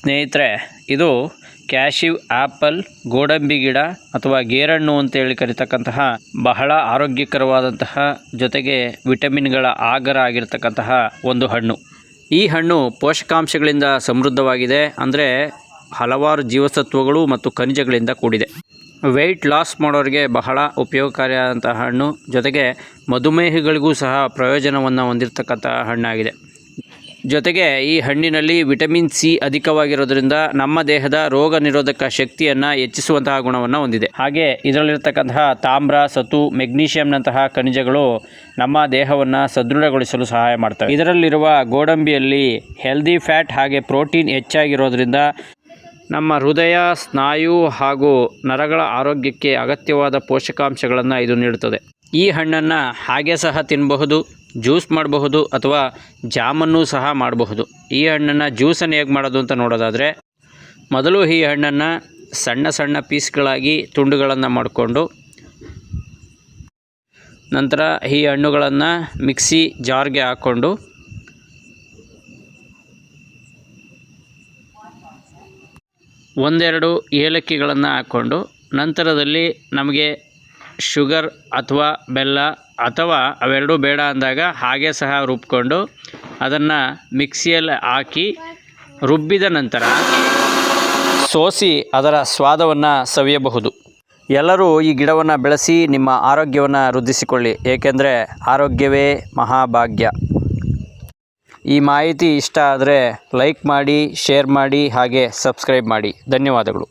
ಸ್ನೇಹಿತರೆ, ಇದು ಕ್ಯಾಶಿವ್ ಆ್ಯಪಲ್ ಗೋಡಂಬಿ ಗಿಡ ಅಥವಾ ಗೇರಣ್ಣು ಅಂತೇಳಿ ಕರಿತಕ್ಕಂತಹ ಬಹಳ ಆರೋಗ್ಯಕರವಾದಂತಹ ಜೊತೆಗೆ ವಿಟಮಿನ್ಗಳ ಆಗರ ಆಗಿರ್ತಕ್ಕಂತಹ ಒಂದು ಹಣ್ಣು. ಈ ಹಣ್ಣು ಪೋಷಕಾಂಶಗಳಿಂದ ಸಮೃದ್ಧವಾಗಿದೆ, ಅಂದರೆ ಹಲವಾರು ಜೀವಸತ್ವಗಳು ಮತ್ತು ಖನಿಜಗಳಿಂದ ಕೂಡಿದೆ. ವೆಯ್ಟ್ ಲಾಸ್ ಮಾಡೋರಿಗೆ ಬಹಳ ಉಪಯೋಗಕಾರಿಯಾದಂತಹ ಹಣ್ಣು, ಜೊತೆಗೆ ಮಧುಮೇಹಿಗಳಿಗೂ ಸಹ ಪ್ರಯೋಜನವನ್ನು ಹೊಂದಿರತಕ್ಕಂತಹ ಹಣ್ಣಾಗಿದೆ. ಜೊತೆಗೆ ಈ ಹಣ್ಣಿನಲ್ಲಿ ವಿಟಮಿನ್ ಸಿ ಅಧಿಕವಾಗಿರೋದ್ರಿಂದ ನಮ್ಮ ದೇಹದ ರೋಗ ನಿರೋಧಕ ಶಕ್ತಿಯನ್ನು ಹೆಚ್ಚಿಸುವಂತಹ ಗುಣವನ್ನು ಹೊಂದಿದೆ. ಹಾಗೆ ಇದರಲ್ಲಿರ್ತಕ್ಕಂತಹ ತಾಮ್ರ ಸತು ಮೆಗ್ನೀಷಿಯಂನಂತಹ ಖನಿಜಗಳು ನಮ್ಮ ದೇಹವನ್ನು ಸದೃಢಗೊಳಿಸಲು ಸಹಾಯ ಮಾಡ್ತವೆ. ಇದರಲ್ಲಿರುವ ಗೋಡಂಬಿಯಲ್ಲಿ ಹೆಲ್ದಿ ಫ್ಯಾಟ್ ಹಾಗೆ ಪ್ರೋಟೀನ್ ಹೆಚ್ಚಾಗಿರೋದ್ರಿಂದ ನಮ್ಮ ಹೃದಯ, ಸ್ನಾಯು ಹಾಗೂ ನರಗಳ ಆರೋಗ್ಯಕ್ಕೆ ಅಗತ್ಯವಾದ ಪೋಷಕಾಂಶಗಳನ್ನು ಇದು ನೀಡುತ್ತದೆ. ಈ ಹಣ್ಣನ್ನು ಹಾಗೆ ಸಹ ತಿನ್ನಬಹುದು ಜ್ಯೂಸ್ ಮಾಡಬಹುದು ಅಥವಾ ಜಾಮನ್ನು ಸಹ ಮಾಡಬಹುದು. ಈ ಹಣ್ಣನ್ನು ಜ್ಯೂಸನ್ನು ಹೇಗೆ ಮಾಡೋದು ಅಂತ ನೋಡೋದಾದರೆ, ಮೊದಲು ಈ ಹಣ್ಣನ್ನು ಸಣ್ಣ ಸಣ್ಣ ಪೀಸ್ಗಳಾಗಿ ತುಂಡುಗಳನ್ನು ಮಾಡಿಕೊಂಡು, ನಂತರ ಈ ಹಣ್ಣುಗಳನ್ನು ಮಿಕ್ಸಿ ಜಾರ್ಗೆ ಹಾಕ್ಕೊಂಡು, ಒಂದೆರಡು ಏಲಕ್ಕಿಗಳನ್ನು ಹಾಕ್ಕೊಂಡು, ನಂತರದಲ್ಲಿ ನಮಗೆ ಶುಗರ್ ಅಥವಾ ಬೆಲ್ಲ ಅಥವಾ ಅವೆರಡೂ ಬೇಡ ಅಂದಾಗ ಹಾಗೆ ಸಹ ರುಬ್ಕೊಂಡು ಅದನ್ನು ಮಿಕ್ಸಿಯಲ್ಲಿ ಹಾಕಿ ರುಬ್ಬಿದ ನಂತರ ಸೋಸಿ ಅದರ ಸ್ವಾದವನ್ನು ಸವಿಯಬಹುದು. ಎಲ್ಲರೂ ಈ ಗಿಡವನ್ನು ಬೆಳೆಸಿ ನಿಮ್ಮ ಆರೋಗ್ಯವನ್ನು ವೃದ್ಧಿಸಿಕೊಳ್ಳಿ, ಏಕೆಂದರೆ ಆರೋಗ್ಯವೇ ಮಹಾಭಾಗ್ಯ. ಈ ಮಾಹಿತಿ ಇಷ್ಟ ಆದರೆ ಲೈಕ್ ಮಾಡಿ, ಶೇರ್ ಮಾಡಿ, ಹಾಗೆ ಸಬ್ಸ್ಕ್ರೈಬ್ ಮಾಡಿ. ಧನ್ಯವಾದಗಳು.